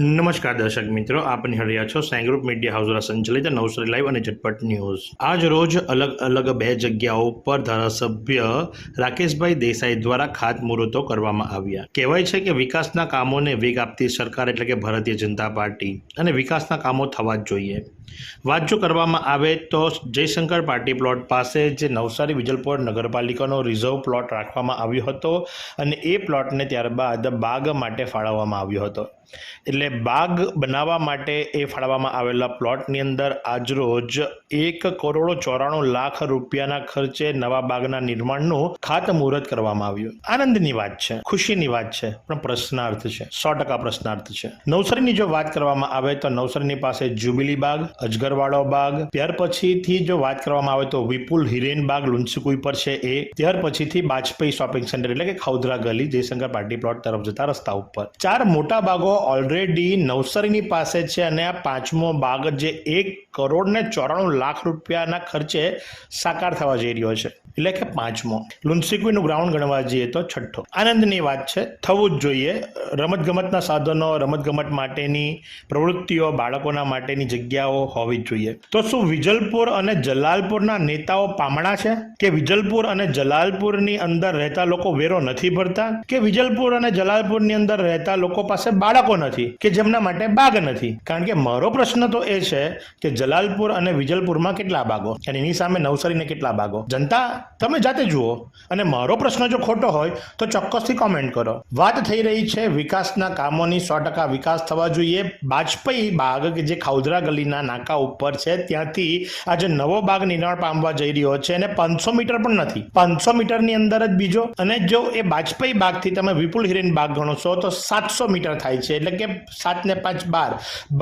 નમસ્કાર દર્શક મિત્રો, આપ નિહાળી રહ્યા છો સાઈ મીડિયા હાઉસ સંચાલિત નવસારી લાઈવ અને ઝટપટ ન્યૂઝ. આજ રોજ અલગ અલગ બે જગ્યાઓ પર ધારાસભ્ય રાકેશભાઈ દેસાઈ દ્વારા ખાતમુહૂર્તો કરવામાં આવ્યા. કહેવાય છે કે વિકાસના કામોને વેગ આપતી સરકાર એટલે કે ભારતીય જનતા પાર્ટી અને વિકાસના કામો થવા જ જોઈએ. વાત જો કરવામાં આવે તો જયશંકર પાર્ટી પ્લોટ પાસે જે નવસારી વિજલપોર નગરપાલિકાનો રિઝર્વ પ્લોટ રાખવામાં આવ્યો હતો અને એ પ્લોટને ત્યારબાદ બાગ માટે ફાળવવામાં આવ્યો હતો. એટલે બાગ બનાવવા માટે એ ફાળવવામાં આવેલા પ્લોટની અંદર આજરોજ એક કરોડ ચોરાણું લાખ રૂપિયાના ખર્ચે નવા બાગના નિર્માણનું ખાતમુહૂર્ત કરવામાં આવ્યું. આનંદની વાત છે, ખુશીની વાત છે, પણ પ્રશ્નાર્થ છે, સો ટકા પ્રશ્નાર્થ છે. નવસારીની જો વાત કરવામાં આવે તો નવસારીની પાસે જુબિલી બાગ અજગરવાડો બાગ, ત્યાર પછીથી જો વાત કરવામાં આવે તો વિપુલ હિરેન બાગ લુન્સીકુઈ પર છે એ, ત્યાર પછીથી બાજપેયી શોપિંગ સેન્ટર એટલે કે ખાઉદરા ગલી જયશંકર પાર્ટી પ્લોટ તરફ જતા રસ્તા ઉપર. ચાર મોટા બાગો ઓલરેડી નવસારીની પાસે છે અને આ પાંચમો બાગ જે એક કરોડ ને ચોરાણું લાખ રૂપિયાના ખર્ચે સાકાર થવા જઈ રહ્યો છે. એટલે કે પાંચમો. લુન્સીકુઈનું ગ્રાઉન્ડ ગણવા જઈએ તો છઠ્ઠો. આનંદની વાત છે, થવું જ જોઈએ. રમતગમતના સાધનો, રમતગમત માટેની પ્રવૃત્તિઓ, બાળકોના માટેની જગ્યાઓ હોવી જ જોઈએ. તો શું વિજલપુર અને જલાલપુરના નેતાઓ પામણા છે? કે વિજલપુર અને જલાલપુરની અંદર રહેતા લોકો વેરો નથી ભરતા? કે વિજલપુર અને જલાલપુરની અંદર રહેતા લોકો પાસે બાળકો નથી, કે જેમના માટે બાગ નથી. કારણ કે મારો પ્રશ્ન તો એ છે કે જલાલપુર અને વિજલપુરમાં કેટલા બાગો? અને એની સામે નવસારીને કેટલા બાગો? જનતા, તમે જાતે જુઓ. અને મારો પ્રશ્ન જો ખોટો હોય, તો ચોક્કસથી કોમેન્ટ કરો. વાત થઈ રહી છે વિકાસના કામોની, સો ટકા વિકાસ થવા જોઈએ. બાજપેયી બાગ, કે જે ખાઉદરા ગલીના નાકા ઉપર છે, ત્યાંથી આજે નવો બાગ નિર્માણ પામવા જઈ રહ્યો છે અને પાંચસો મીટર પણ નથી. પાંચસો મીટરની અંદર જ બીજો. અને જો એ બાજપેયી બાગથી તમે વિપુલ હિરેન બાગ ગણો છો, તો સાતસો મીટર થાય છે. એટલે કે સાત ને પાંચ બાર.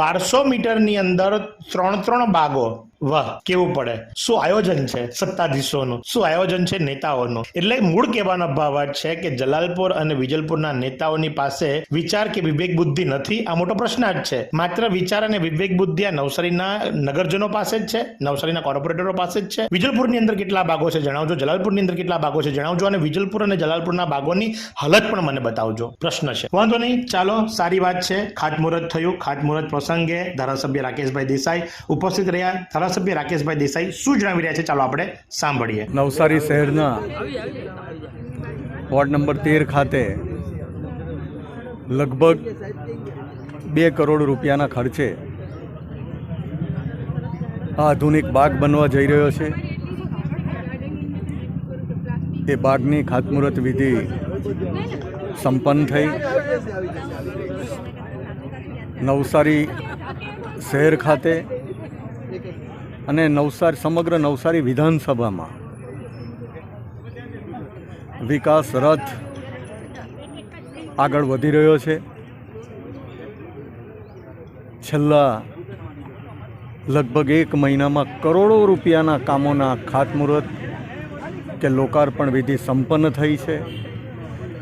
બારસો મીટરની અંદર ત્રણ ત્રણ બાગો. વાહ, કેવું પડે? શું આયોજન છે સત્તાધીશોનું? શું આયોજન છે નેતાઓનું? એટલે મૂળ કહેવાનો ભાવ છે કે જલાલપુર અને વિજલપુરના નેતાઓની પાસે વિચાર કે વિવેક બુદ્ધિ નથી, આ મોટો પ્રશ્ન જ છે. માત્ર વિચાર અને વિવેક બુદ્ધિ આ નવસારીના નગરજનો પાસે જ છે, નવસારીના કોર્પોરેટરો પાસે જ છે. વિજલપુરની અંદર કેટલા ભાગો છે જણાવજો? જલાલપુરની અંદર કેટલા ભાગો છે જણાવજો અને વિજલપુર અને જલાલપુરના ભાગોની હાલત પણ મને બતાવજો. પ્રશ્ન છે. વાંધો નહીં, ચાલો, સારી વાત છે. ખાતમુહૂર્ત થયું. ખાતમુહૂર્ત પ્રસંગે ધારાસભ્ય રાકેશભાઈ દેસાઈ ઉપસ્થિત રહ્યા. ધારાસભ્ય રાકેશભાઈ દેસાઈ શું જણાવી રહ્યા છે? ચાલો આપણે સાંભળીએ. નવસારી શહેરના વોર્ડ નંબર તેર ખાતે લગભગ બે કરોડ રૂપિયાના ખર્ચે આધુનિક બાગ બનવા જઈ રહ્યો છે. એ બાગની ખાતમુહૂર્ત વિધિ સંપન્ન થઈ. નવસારી શહેર ખાતે અને નવસારી, સમગ્ર નવસારી વિધાનસભામાં વિકાસ રથ આગળ વધી રહ્યો છે. છેલ્લા લગભગ એક મહિનામાં કરોડો રૂપિયાના કામોના ખાતમુહૂર્ત કે લોકાર્પણ વિધિ સંપન્ન થઈ છે.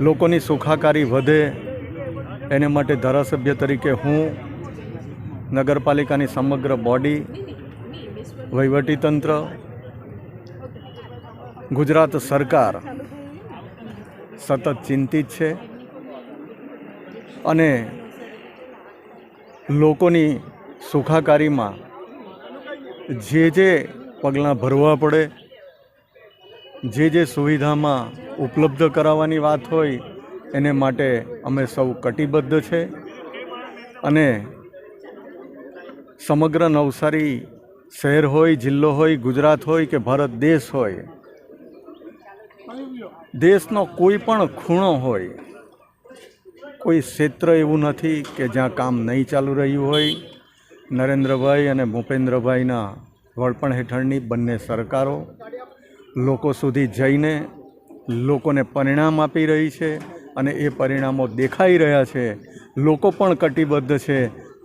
લોકોની સુખાકારી વધે એને માટે ધારાસભ્ય તરીકે હું નગરપાલિકાની સમગ્ર બોડી વહીવટીતંત્ર, ગુજરાત સરકાર સતત ચિંતિત છે અને લોકોની સુખાકારીમાં જે જે પગલાં ભરવા પડે, જે જે સુવિધામાં ઉપલબ્ધ કરાવવાની વાત હોય, એને માટે અમે સૌ કટિબદ્ધ છે અને સમગ્ર નવસારી શહેર હોય, જિલ્લો હોય, ગુજરાત હોય કે ભારત દેશ હોય, દેશનો કોઈ પણ ખૂણો હોય, કોઈ ક્ષેત્ર એવું નથી કે જ્યાં કામ નહીં ચાલુ રહ્યું હોય. નરેન્દ્રભાઈ અને ભૂપેન્દ્રભાઈના વડપણ હેઠળની બંને સરકારો લોકો સુધી જઈને લોકોને પરિણામ આપી રહી છે અને એ પરિણામો દેખાઈ રહ્યા છે. લોકો પણ કટિબદ્ધ છે.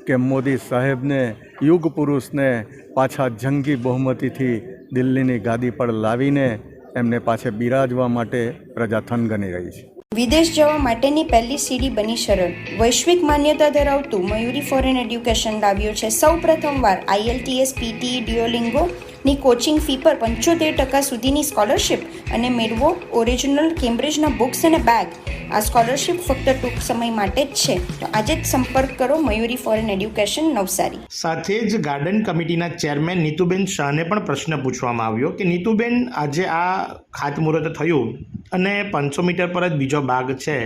કે મોદી સાહેબને, યુગ પુરુષને પાછા જંગી બહુમતીથી દિલ્હીની ગાદી પર લાવીને એમને પાછે બિરાજવા માટે પ્રજા થનગની રહી છે. વિદેશ જવા માટેની પહેલી સીડી બની સરળ વૈશ્વિક માન્યતા ધરાવતું મયુરી ફોરેન એડ્યુકેશન લાવ્યું છે. સૌ પ્રથમવાર આઈએલટીએસ પીટી ડિયોલિંગો ની કોચિંગ ફી પર પંચોતેર ટકા સુધીની સ્કોલરશિપ અને મેળવો ઓરિજિનલ કેમ્બ્રિજના બુક્સ અને બેગ આ સ્કોલરશિપ ફક્ત ટૂંક સમય માટે જ છે. તો આજે જ સંપર્ક કરો મયુરી ફોરેન એડ્યુકેશન નવસારી. સાથે જ ગાર્ડન કમિટીના ચેરમેન નીતુબેન શાહને પણ પ્રશ્ન પૂછવામાં આવ્યો કે નીતુબેન આજે આ ખાતમુહૂર્ત થયું અને પાંચસો મીટર પર જ બીજો ભાગ છે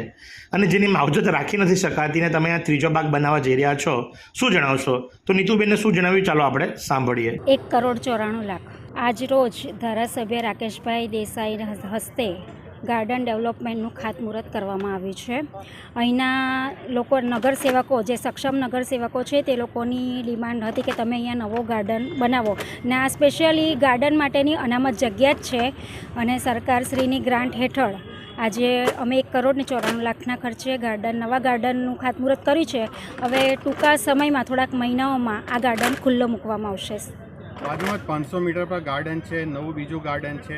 અને જેની માવજત રાખી નથી શકાતી ને તમે આ ત્રીજો ભાગ બનાવવા જઈ રહ્યા છો શું જણાવશો? તો નીતુબેનને શું જણાવ્યું? ચાલો આપણે સાંભળીએ. એક કરોડ ચોરાણું લાખ. આજ રોજ ધારાસભ્ય રાકેશભાઈ દેસાઈ હસ્તે ગાર્ડન ડેવલપમેન્ટનું ખાતમુહૂર્ત કરવામાં આવ્યું છે. અહીંના લોકો નગરસેવકો, જે સક્ષમ નગરસેવકો છે, તે લોકોની ડિમાન્ડ હતી કે તમે અહીંયા નવો ગાર્ડન બનાવો. ને આ સ્પેશિયલી ગાર્ડન માટેની અનામત જગ્યા જ છે અને સરકારશ્રીની ગ્રાન્ટ હેઠળ આજે અમે એક કરોડ ને ચોરાણું લાખના ખર્ચે ગાર્ડન, નવા ગાર્ડનનું ખાતમુહૂર્ત કર્યું છે. હવે ટૂંકા સમયમાં, થોડાક મહિનાઓમાં આ ગાર્ડન ખુલ્લો મૂકવામાં આવશે. બાજુમાં પાંચસો મીટર પર ગાર્ડન છે, નવું બીજું ગાર્ડન છે.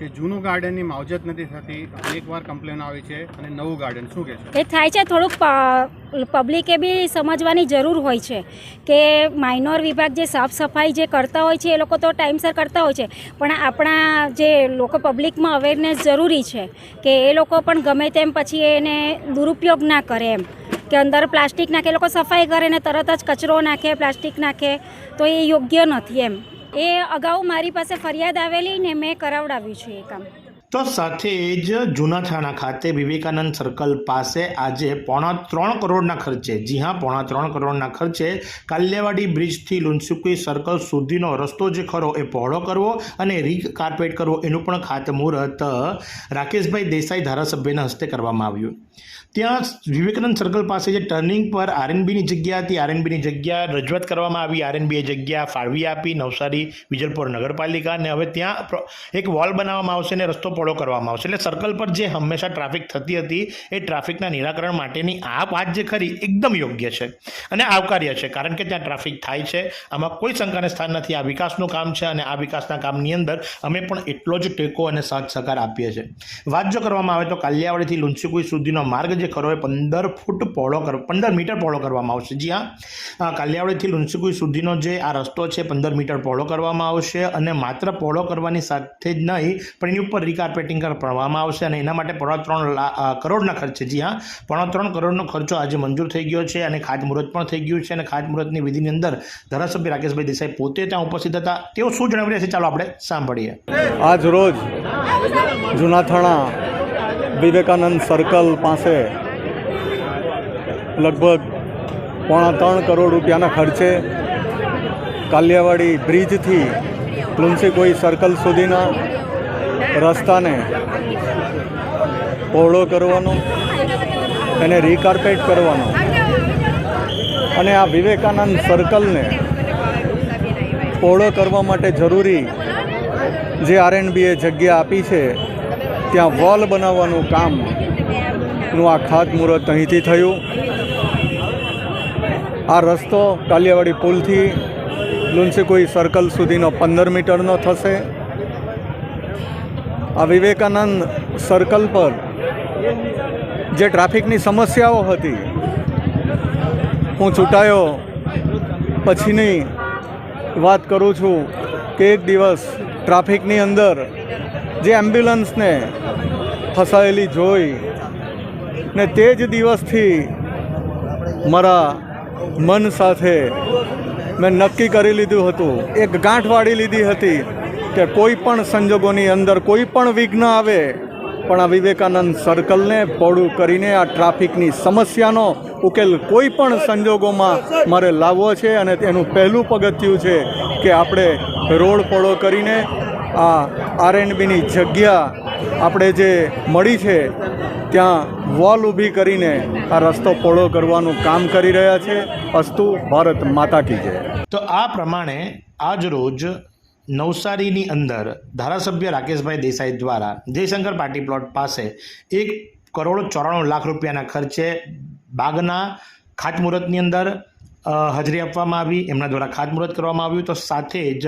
જે જૂનું ગાર્ડનની માવજત નથી થતી એકવાર કમ્પ્લેન આવી છે અને નવું ગાર્ડન શું કહેશો એ થાય છે, થોડુંક પબ્લિકે બી સમજવાની જરૂર હોય છે કે માઇનોર વિભાગ જે સાફ સફાઈ જે કરતા હોય છે, એ લોકો તો ટાઈમસર કરતા હોય છે. પણ આપણા જે લોકો પબ્લિકમાં અવેરનેસ જરૂરી છે કે એ લોકો પણ ગમે તેમ પછી એને દુરુપયોગ ના કરે એમ. કે અંદર પ્લાસ્ટિક નાખે, એ લોકો સફાઈ કરે ને તરત જ કચરો નાખે, પ્લાસ્ટિક નાખે, તો એ યોગ્ય નથી એમ. એ અગાઉ મારી પાસે ફરિયાદ આવેલી ને મેં કરાવડાવ્યું છે એ કામ. તો સાથે જ જૂના થાણા ખાતે વિવેકાનંદ સર્કલ પાસે આજે પોણા ત્રણ કરોડના ખર્ચે, જી હા, પોણા ત્રણ કરોડના ખર્ચે કાલ્યાવાડી બ્રિજથી લુનસુકી સર્કલ સુધીનો રસ્તો જે ખરો એ પહોળો કરવો અને રીક કાર્પેટ કરવો એનું પણ ખાતમુહૂર્ત રાકેશભાઈ દેસાઈ ધારાસભ્યના હસ્તે કરવામાં આવ્યું. ત્યાં વિવેકાનંદ સર્કલ પાસે જે ટર્નિંગ પર આરએનબીની જગ્યા હતી આરએનબીની જગ્યા રજૂઆત કરવામાં આવી. આરએનબીએ જગ્યા ફાળવી આપી નવસારી, વિજલપુર નગરપાલિકા અને હવે ત્યાં એક વોલ બનાવવામાં આવશે અને રસ્તો પહોળો કરવામાં આવશે. એટલે સર્કલ પર જે હંમેશા ટ્રાફિક થતી હતી, એ ટ્રાફિકના નિરાકરણ માટેની આ વાત જે ખરી, એકદમ યોગ્ય છે. અને આવકાર્ય છે, કારણ કે ત્યાં ટ્રાફિક થાય છે. આમાં કોઈ શંકાને સ્થાન નથી. આ વિકાસનું કામ છે અને આ વિકાસના કામની અંદર અમે પણ એટલો જ ટેકો અને સાથ સહકાર આપીએ છીએ. વાત જો કરવામાં આવે તો કાલિયાવાડીથી લુન્સીકુઈ સુધીનો માર્ગ જે ખરો એ પંદર ફૂટ પહોળો કર, પંદર મીટર પહોળો કરવામાં આવશે. જી હા. કાલિયાવાડીથી લુન્સીકુઈ સુધીનો જે આ રસ્તો છે પંદર મીટર પહોળો કરવામાં આવશે અને માત્ર પહોળો કરવાની સાથે જ નહીં, પણ એની ઉપર રિકાર્પેટિંગ કરવામાં આવશે અને એના માટે પોણા ત્રણ કરોડના ખર્ચે, જી હા, પોણા ત્રણ કરોડનો ખર્ચો આજે મંજૂર થઈ ગયો છે અને ખાતમુહૂર્ત પણ થઈ ગયું છે અને ખાતમુહૂર્તની વિધિની અંદર ધારાસભ્ય રાકેશભાઈ દેસાઈ પોતે ત્યાં ઉપસ્થિત હતા. તેઓ શું જણાવી રહ્યા છે? ચાલો આપણે સાંભળીએ. આજ રોજ જૂના થાણા વિવેકાનંદ સર્કલ પાસે લગભગ પોણા ત્રણ કરોડ રૂપિયાના ખર્ચે કાલિયાવાડી બ્રિજથી લુન્સીકોઈ સર્કલ સુધીના રસ્તાને પહોળો કરવાનો એને રીકાર્પેટ કરવાનો. અને આ વિવેકાનંદ સર્કલને પહોળો કરવા માટે જરૂરી જે આરએનબીએ જગ્યા આપી છે, ત્યાં વોલ બનાવવાનું કામનું આ ખાતમુહૂર્ત અહીંથી થયું. આ રસ્તો કાલિયાવાડી પુલથી લુન્સીકુઈ સર્કલ સુધીનો પંદર મીટરનો થશે. આ વિવેકાનંદ સર્કલ પર જે ટ્રાફિકની સમસ્યાઓ હતી, હું ચૂંટાયો. પછીની વાત કરું છું કે એક દિવસ ટ્રાફિકની અંદર જે એમ્બ્યુલન્સને ફસાયેલી જોઈ ને તે જ દિવસથી મારા મન સાથે મેં નક્કી કરી લીધું હતું. એક ગાંઠ વાળી લીધી હતી. કે કોઈ પણ સંજોગોની અંદર કોઈ પણ વિઘ્ન આવે, પણ આ વિવેકાનંદ સર્કલને પહોળું કરીને આ ટ્રાફિકની સમસ્યાનો ઉકેલ કોઈ પણ સંજોગોમાં મારે લાવવો છે અને એનું પહેલું પગથિયું છે કે આપણે રોડ પહોળો કરીને આ આરએનબીની જગ્યા આપણે જે મળી છે, ત્યાં વોલ ઊભી કરીને આ રસ્તો પહોળો કરવાનું કામ કરી રહ્યા છે. અસ્તુ, ભારત માતા કી જય. તો આ પ્રમાણે આજ રોજ નવસારીની અંદર ધારાસભ્ય રાકેશભાઈ દેસાઈ દ્વારા જયશંકર પાર્ટી પ્લોટ પાસે એક કરોડ ચોરાણું લાખ રૂપિયાના ખર્ચે બાગના ખાતમુહૂર્તની અંદર હાજરી આપવામાં આવી. એમના દ્વારા ખાતમુહૂર્ત કરવામાં આવ્યું. તો સાથે જ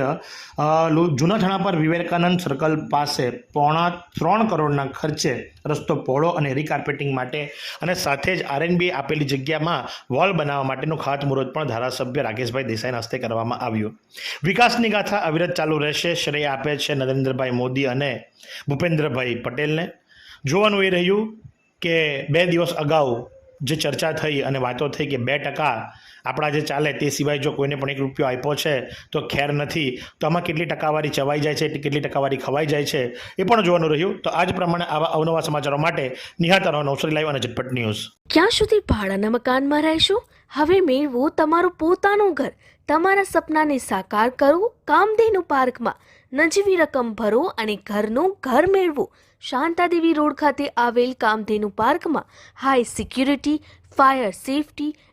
જૂના થાણા પર વિવેકાનંદ સર્કલ પાસે પોણા ત્રણ કરોડના ખર્ચે રસ્તો પહોળો અને રીકાર્પેટિંગ માટે અને સાથે જ આરએનબી આપેલી જગ્યામાં વોલ બનાવવા માટેનું ખાતમુહૂર્ત પણ ધારાસભ્ય રાકેશભાઈ દેસાઈના હસ્તે કરવામાં આવ્યું. વિકાસની ગાથા અવિરત ચાલુ રહેશે. શ્રેય આપે છે નરેન્દ્રભાઈ મોદી અને ભૂપેન્દ્રભાઈ પટેલને. જોવાનું એ રહ્યું કે બે દિવસ અગાઉ જે ચર્ચા થઈ અને વાતો થઈ કે બે ટકા આપણા જે ચાલે તે સિવાય જો કોઈને પણ એક રૂપિયો આપ્યો છે, તો ખેર નથી. તો આમાં કેટલી ટકાવારી ચવાઈ જાય છે કેટલી ટકાવારી ખવાઈ જાય છે, એ પણ જોવાનું રહ્યું. તો આજ પ્રમાણે આવા અવનવા સમાચારો માટે નિહાળતા રહો નવસરી લાઈવ અને ઝટપટ ન્યૂઝ. ક્યાં સુધી ભાડાના મકાનમાં રહેશો? હવે મેળવો તમારું પોતાનું ઘર. તમારા સપનાને સાકાર કરો કામધેનુ પાર્કમાં. નજીવી રકમ ભરો અને ઘરનું ઘર મેળવો. શાંતાદેવી રોડ ખાતે આવેલ કામધેનુ પાર્કમાં high security, fire safety